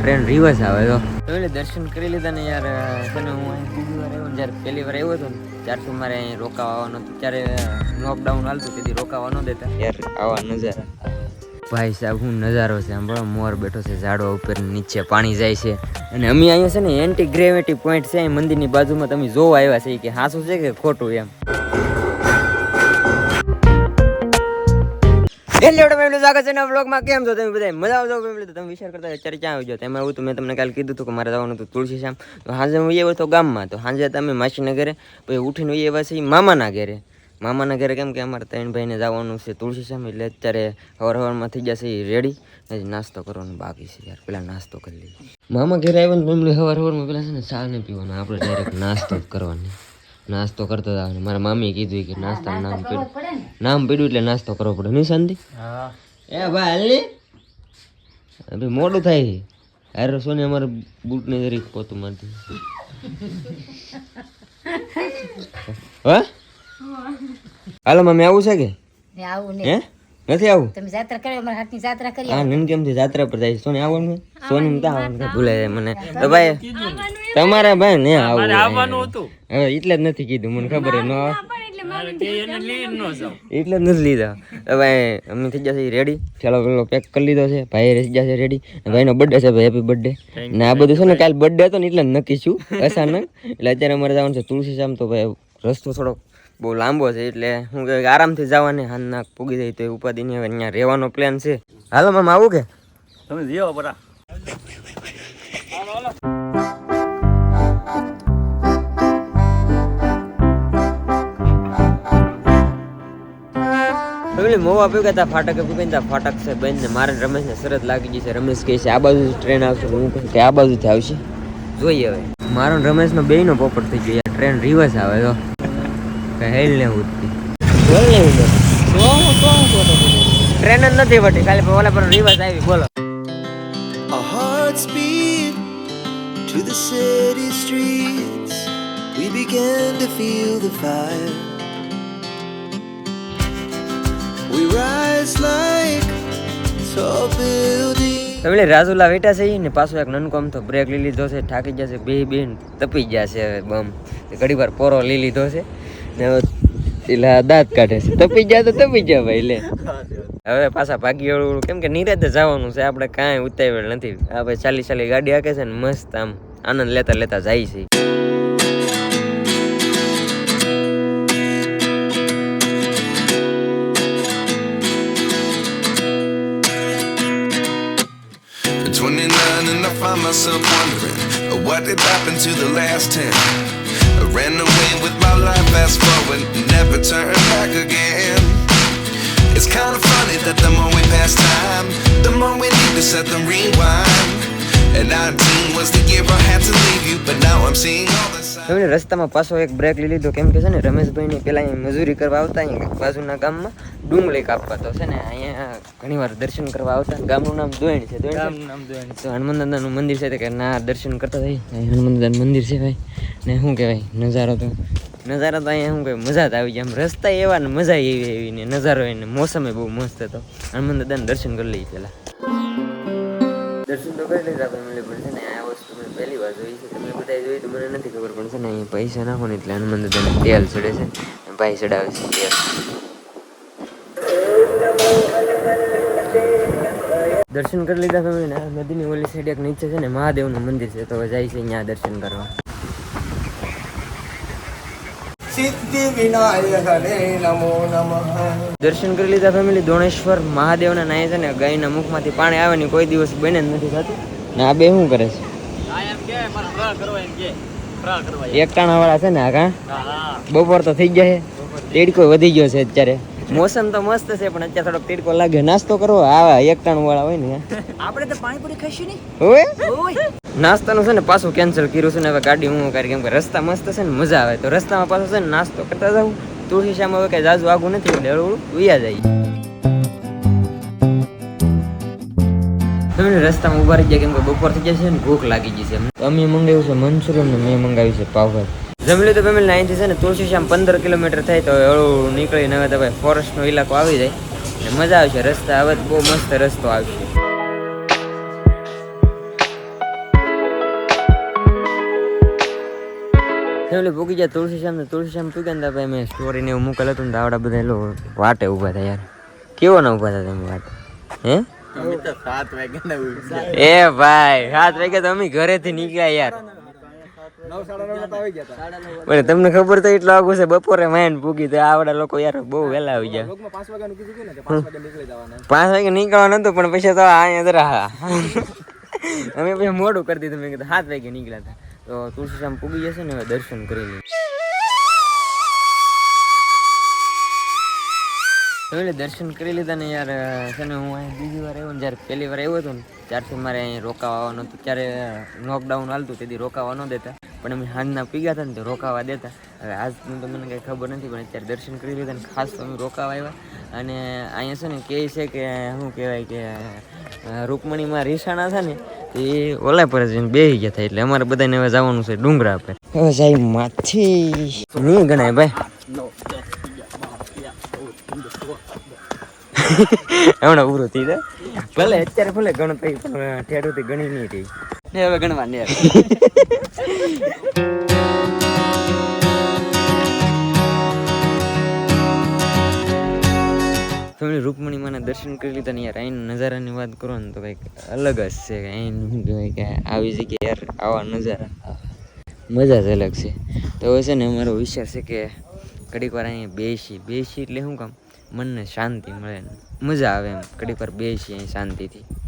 Train reverse આવે તો. એટલે દર્શન કરી લીધા ને યાર તને હું અહીં બીજી વાર આવ્યો જ્યારે પહેલી વાર આવ્યો હતો ને ત્યારથી મારે અહીં રોકાવાનો હતો હતું ત્યારે લોકડાઉન હાલતું તેથી રોકાવા ન દેતા. યાર આવા નજારા. ભાઈ સાહેબ હું નજારો છે સાંભળો મોર બેઠો છે ઝાડવા ઉપર નીચે પાણી જાય છે. અને અમે અહીંયા છે ને એન્ટી ગ્રેવિટી પોઈન્ટ છે અહીં મંદિરની બાજુમાં તમે જોવા આવ્યા છે કે હાસું છે કે ખોટું એમ? આપણે ફેમિલી, સ્વાગત છે બ્લોગમાં કેમ છો તમે બધા મજા આવજો ફેમિલી? તો તમે વિચાર કરતા અત્યારે ક્યાં આવી જાઓ એવું તો મેં તમને કાલે કીધું હતું કે મારે જવાનું હતું તુલસી શ્યામ તો સાંજે હું એવો તો ગામમાં. તો સાંજે તમે માસીના ઘરે. પછી ઉઠીને એ પછી મામાના ઘરે. મામાના ઘરે કેમ કે અમારે ત્રણ ભાઈને જવાનું છે તુલસી શ્યામ એટલે અત્યારે હવાર હવારમાં થઈ જશે રેડી હજી નાસ્તો કરવાનો બાકી છે યાર. પેલા નાસ્તો કરી લઈએ. મામા ઘરે આવ્યો ને ફેમિલી, હવાર હવારમાં પેલા છે ને ચા નહીં પીવાનો. આપણે ડાયરેક્ટ નાસ્તો જ કરવાનો. નાસ્તો કરતા હતા મારા મામીએ કીધું કે નાસ્તાનું નામ પડ્યું. નામ પડ્યું એટલે નાસ્તો કરવો પડે. નહીં શાંતિ? એ ભાઈ હાલ ને ભાઈ મોડું થાય છે. અરે સોને અમારે બૂટને જરીક પોતું મારતી. હા? હાલો મમ્મી આવું છે કે? ને આવું હે? નથી આવું? તમે જાત્રા કરી અમારા હાથની જાત્રા કરી હા નન કેમ થી જાત્રા પર જાય સોની આવવાનું સોની તા આવવાનું ભૂલાય ભૂલે મને. તો ભાઈ તમારા ભાઈ ને આવવાનું હતું. હવે એટલે જ નથી કીધું. મને ખબર ન એટલે જ નથી લીધા. તો ભાઈ અમે થઈ જશે રેડી ચાલો પેલો પેક કરી લીધો છે. ભાઈ રહી જશે રેડી ભાઈનો બર્થડે છે ભાઈ હેપી બર્થડે ને આ બધું છે ને કાલ બર્થડે હતો ને એટલે જ નક્કી છું. અચાનક. એટલે અત્યારે અમારે જવાનું છે તુલસી શ્યામ તો ભાઈ રસ્તો થોડોક બહુ લાંબો છે એટલે હું કે આરામથી જવાની હાન નાક પૂગી જાય તો એ ઉપાધિ નહીં હવે અહીંયા રહેવાનો પ્લાન છે. હાલો મામ આવું કે? તમે જીઓ બરા મોવા ભેગા તા ફાટક ભેગા તા ફાટક છે ને મારે રમેશને રમેશ શરત લાગી ગઈ છે. રમેશ કહે છે આ બાજુ ટ્રેન આવશે. હું કહું કે આ બાજુથી આવશે. જોઈએ હવે. મારો ને રમેશ નો બેય નો પોપટ થઈ ગયો યાર ટ્રેન રિવર્સ આવે તો કઈ હેલ ને ઉઠતી બોલ ને ટ્રેન જ નથી વટી ખાલી ઓલા પર રિવર્સ આવી બોલો beat to the city streets. We began to feel the fire. We rise like tall buildings. તમે રાજુલા વેટા છે ને પાછો એક નનકો તો બ્રેક લઈ લીધો છે થાકી જશે બે બેન તપી જશે હવે બમ ઘડી વાર પોરો લઈ લીધો છે હવે આ દાંત કાઢે છે. તપી ગયા તો તપી ગયા ભાઈ લે. હવે પાછા ભાગી વાળું કેમ કે નિરાતે જવાનું છે આપણે કાંઈ ઉતાવેલ નથી. આ ભાઈ ચાલી ચાલી ગાડી હાકે છે ને મસ્ત આમ આનંદ લેતા લેતા જાય છે. At 29 and I find myself wondering what did happen to the last 10. I ran away with my life, fast forward, never turn back again. It's kind of funny that the more we pass time, the more we need to set them rewind. And 19 was the year I had to leave you, but now I'm seeing all the signs. રસ્તામાં પાછો એક break લઈ લીધો કેમ કે છે ને રમેશભાઈને પેલા અહીં મજૂરી કરવા આવતા અહીંયા બાજુના ગામમાં ડુંગળી કાપવા તો છે ને અહીંયા ઘણી વાર દર્શન કરવા આવતા ગામનું નામ દોયણ છે દોયણ નામ દોયણ તો હનુમાન દાદાનું મંદિર છે કે ના દર્શન કરતા થઈ અહીં હનુમાન દાદાનું મંદિર છે ભાઈ ને શું કહેવાય, નજારો તો નજારો તો અહીંયા શું કહેવાય, મજા જ આવી જાય આમ રસ્તા એવા ને મજા એવી એવી ને નજારો એને મોસમે બહુ મસ્ત હતો. હનુમાન દાદાને દર્શન કરી લઈએ પહેલાં. દર્શન તો કરી લીધા, પણ છે ને આ વસ્તુ મેં પહેલી વાર જોઈ છે. તમે બધા જોઈ તો મને નથી ખબર છે ને અહીંયા પૈસા નાખો ને એટલે હનુમાન દાદાને તેલ છે. ભાઈ છે દર્શન કરી લીધા ફેમિલી ને? આ નદીની ઓલી સાઈડ એક નીચે છે ને મહાદેવનું મંદિર છે, તો જાય છે અહીંયા દર્શન કરવા. સિદ્ધિ વિનાયકને નમો નમઃ. દર્શન કરી લીધા ફેમિલી દોણેશ્વર મહાદેવના નાય છે ને ગાયના મુખમાંથી પાણી આવે ને કોઈ દિવસ બને જ નથી થતું. ને આ બે શું કરે છે? આ એમ કે મારે ફરાળ કરવા એમ કે ફરાળ કરવા એક ટાણા વાળા છે ને આ કાં? બપોર તો થઈ ગયા છે. તેડકો વધી ગયો છે અત્યારે. મોસમ તો મસ્ત છે પણ અત્યારે થોડોક તીડકો લાગે. નાસ્તો કરવો આવા એકટાણું વાળા હોય ને. આપણે તો પાણીપુરી ખાઈશું ને હોય નાસ્તાનું છે ને પાછું કેન્સલ કર્યું છે ને હવે ગાડી હું કરી, કેમ કે રસ્તા મસ્ત છે ને મજા આવે. તો રસ્તામાં પાછો છે ને નાસ્તો કરતા જાઉં. તુલસી શ્યામ હવે કઈ જાજુ આગું નથી, એટલે હળવું ઉયા જાય. તમે રસ્તામાં ઊભા રહી ગયા કેમ કે બપોર થઈ જશે ને ભૂખ લાગી જશે તો અમે મંગાવ્યું છે મંચુરિયન ને મેં મંગાવ્યું છે પાવભાજી. જમી તો ફેમિલી અહીંથી છે ને તુલસી શ્યામ પંદર કિલોમીટર થાય તો હળવું નીકળીને હવે તો ભાઈ ફોરેસ્ટનો ઇલાકો આવી જાય. ને મજા આવશે, રસ્તા હવે બહુ મસ્ત રસ્તો આવશે. ફેમિલી પૂકી ગયા તુલસી શ્યામ ને તુલસી શ્યામ પૂગ્યા ને ભાઈ મેં સ્ટોરી ને એવું મૂકેલ હતું ને આવડા બધા એ વાટે ઊભા હતા યાર. કેવો ના ઊભા હતા તમે વાટે? હે? એ ભાઈ સાત વાગ્યા તો અમે ઘરેથી નીકળ્યા યાર. તમને ખબર તો એટલું આગું છે બપોરે માયન પૂગી તો આવડા લોકો યાર બહુ વહેલા આવી જાય પાંચ વાગે નીકળી જવાના. નીકળવાનું હતું પણ પછી તો અહીંયા જરા હા. અમે પછી મોડું કરી દીધું મેં કીધું સાત વાગે નીકળ્યા હતા. તો તુલસીશ્યામ પૂગી જશે ને હવે દર્શન કરી લઈએ. એટલે દર્શન કરી લીધા ને યાર, છે ને હું અહીં બીજી વાર આવ્યો ને જ્યારે પહેલી વાર આવ્યો હતો ને, ત્યારથી મારે અહીં રોકાવા આવવાનું હતું. ત્યારે લોકડાઉન હાલતું તેથી રોકાવા ન દેતા. પણ અમે સાંજના પીગા હતા ને તો રોકાવા દેતા. હવે આજનું તો મને કંઈ ખબર નથી, પણ અત્યારે દર્શન કરી લીધા ને ખાસ અમે રોકાવા આવ્યા. અને અહીંયા છે ને કહે છે કે, શું કહેવાય કે રૂકમણીમાં રીસાણા છે ને એ ઓલા પર જઈને બેસી ગયા થાય એટલે અમારે બધાને હવે જવાનું છે ડુંગરા પર. હવે જાય માથી નહીં ગણાય ભાઈ. હમણાં પૂરું થઈ જાય. ભલે અત્યારે ભલે ગણો તો પણ ઠેડુથી ગણી નહીં રહી. ને હવે ગણવા ને તમે રૂપમણી માના દર્શન કરી લીધા ને યાર અહીંના નજારાની વાત કરો ને તો કંઈક અલગ જ છે અહીં શું કહેવાય કે આવી જગ્યાએ યાર આવા નજારા. મજા જ અલગ છે. તો હવે છે ને અમારો વિચાર છે કે ઘડીક વાર અહીંયા બેસી બેસી એટલે શું કામ? મનને શાંતિ મળે મજા આવે એમ. ઘડીક વાર બેસી અહીં શાંતિથી.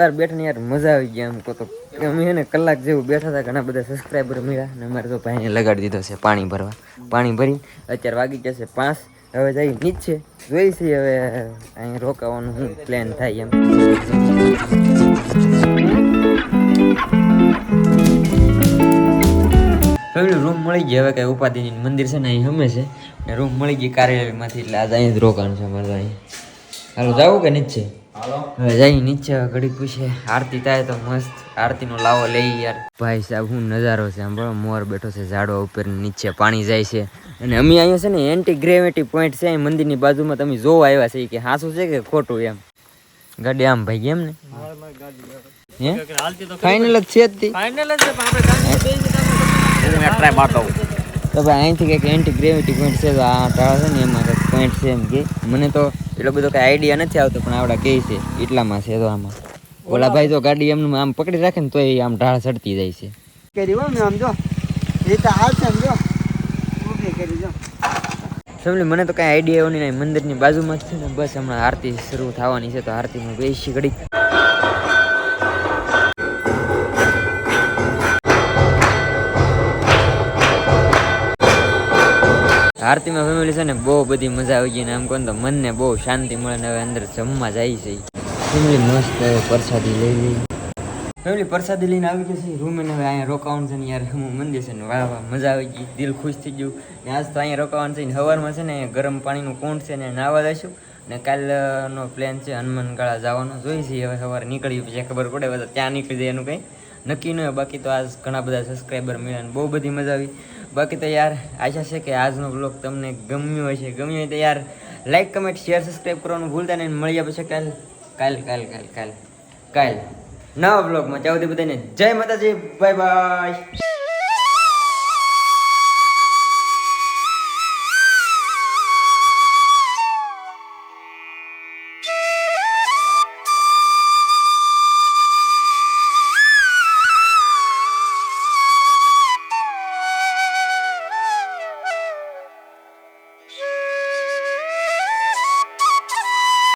વાર બેઠા યાર મજા આવી ગયા એમ કહો તો. અમે એને કલાક જેવું બેઠા હતા ઘણા બધા સબસ્ક્રાઈબર મળ્યા ને અમારે તો ભાઈને લગાડી દીધો છે પાણી ભરવા. પાણી ભરી અત્યારે વાગી જશે પાંચ. હવે જઈ નીચે જોઈ છે હવે અહીં રોકાવાનું શું પ્લાન થાય એમ. હવે રૂમ મળી ગઈ. હવે કઈ ઉપાધિની મંદિર છે ને અહીં હમે છે. ને રૂમ મળી ગઈ કાર્યાલયમાંથી. એટલે આજે અહીં જ રોકાણ છે અમારે અહીં. હાલો જાવું કે નીચે હવે જઈ નીચે ઘડી પૂછે આરતી થાય તો મસ્ત આરતીનો લાવો લઈ યાર. ભાઈ સાહેબ હું નજારો છે આમ બરો મોર બેઠો છે ઝાડવા ઉપર નીચે પાણી જાય છે. અને અમે અહીંયા છે ને એન્ટી ગ્રેવિટી પોઈન્ટ છે મંદિરની બાજુમાં તમે જોવા આવ્યા છે કે હાસું છે કે ખોટું એમ? ગાડી આમ ભાઈ એમ ને? હે ફાઇનલ જ છે તી. ફાઇનલ જ છે પણ આપણે ગાડી હું એક ટ્રાય મારતો આવું. તો ભાઈ અહીંથી કંઈક એન્ટી ગ્રેવિટી પોઈન્ટ છે તો આ ટાળા છે ને એમાં કંઈક પોઈન્ટ છે એમ કે. મને તો એટલો બધો કંઈ આઈડિયા નથી આવતો પણ આવડા કહે છે એટલામાં છે તો આમાં. ઓલા ભાઈ તો ગાડી એમનું આમ પકડી રાખે ને તોય આમ ઢાળ ચડતી જાય છે. કરી ને આમ જો. એ તો હાલ છે જો. ઊભી કરી જો. ફેમિલી મને તો કાંઈ આઈડિયા એવો નહીં મંદિરની બાજુમાં જ છે ને બસ હમણાં આરતી શરૂ થવાની છે તો આરતીમાં બેસી ઘડી આરતીમાં ફેમિલી છે ને બહુ બધી મજા આવી ગઈ ને આમ કોને તો મનને બહુ શાંતિ મળે ને હવે અંદર જમવા જાય છે. ફેમિલી મસ્ત પ્રસાદી લઈ લઈ ફેમિલી પ્રસાદી લઈને આવી જશે રૂમે ને હવે અહીંયા રોકાવાનું છે ને યાર હું મંદિર છે ને વાહ વાહ મજા આવી ગઈ દિલ ખુશ થઈ ગયું. ને આજ તો અહીંયા રોકાવાનું છે ને સવારમાં છે ને ગરમ પાણીનું કુંડ છે ને નાવા જઈશું. ને કાલનો પ્લાન છે હનુમાનગાળા જવાનો જોઈ છે હવે સવારે નીકળી પછી ખબર પડે બધા ત્યાં નીકળી જાય એનું કંઈ. નક્કી ન હોય. બાકી તો આજ ઘણા બધા સબસ્ક્રાઈબર મળ્યા ને બહુ બધી મજા આવી. બાકી તો યાર, આશા છે કે આજનો બ્લોગ તમને ગમ્યો હશે. ગમ્યો હોય તો યાર લાઈક કમેન્ટ શેર સબસ્ક્રાઈબ કરવાનું ભૂલતા નહીં. મળી પછી કાલ કાલ કાલ કાલ કાલ કાલ. નવા બ્લોગમાં ચાવતી બધાને જય માતાજી. Bye bye